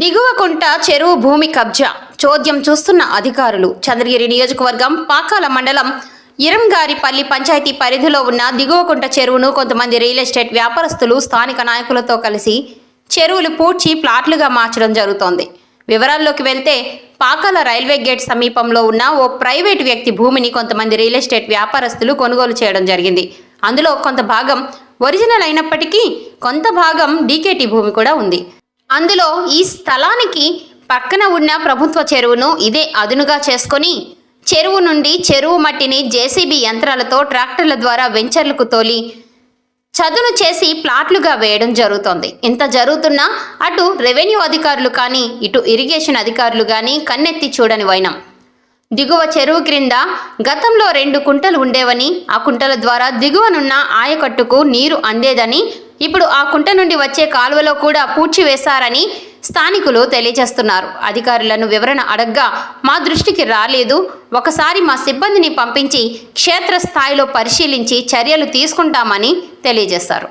దిగువ కుంట చెరువు భూమి కబ్జా. చోద్యం చూస్తున్న అధికారులు. చంద్రగిరి నియోజకవర్గం పాకాల మండలం ఇరంగారిపల్లి పంచాయతీ పరిధిలో ఉన్న దిగువకుంట చెరువును కొంతమంది రియల్ ఎస్టేట్ వ్యాపారస్తులు స్థానిక నాయకులతో కలిసి చెరువులు పూడ్చి ప్లాట్లుగా మార్చడం జరుగుతోంది. వివరాల్లోకి వెళ్తే పాకాల రైల్వే గేట్ సమీపంలో ఉన్న ఓ ప్రైవేట్ వ్యక్తి భూమిని కొంతమంది రియల్ ఎస్టేట్ వ్యాపారస్తులు కొనుగోలు చేయడం జరిగింది. అందులో కొంత భాగం ఒరిజినల్ అయినప్పటికీ కొంత భాగం డీకేటీ భూమి కూడా ఉంది. అందులో ఈ స్థలానికి పక్కన ఉన్న ప్రభుత్వ చెరువును ఇదే అదునుగా చేసుకొని చెరువు నుండి చెరువు మట్టిని జేసీబీ యంత్రాలతో ట్రాక్టర్ల ద్వారా వెంచర్లకు తోలి చదును చేసి ప్లాట్లుగా వేయడం జరుగుతోంది. ఇంత జరుగుతున్నా అటు రెవెన్యూ అధికారులు కానీ ఇటు ఇరిగేషన్ అధికారులు కానీ కన్నెత్తి చూడని వైనం. దిగువ చెరువు క్రింద గతంలో రెండు కుంటలు ఉండేవని ఆ కుంటల ద్వారా దిగువనున్న ఆయకట్టుకు నీరు అందేదని ఇప్పుడు ఆ కుంట నుండి వచ్చే కాలువలో కూడా పూడ్చివేశారని స్థానికులు తెలియజేస్తున్నారు. అధికారులను వివరణ అడగ్గా మా దృష్టికి రాలేదు. ఒకసారి మా సిబ్బందిని పంపించి క్షేత్రస్థాయిలో పరిశీలించి చర్యలు తీసుకుంటామని తెలియజేశారు.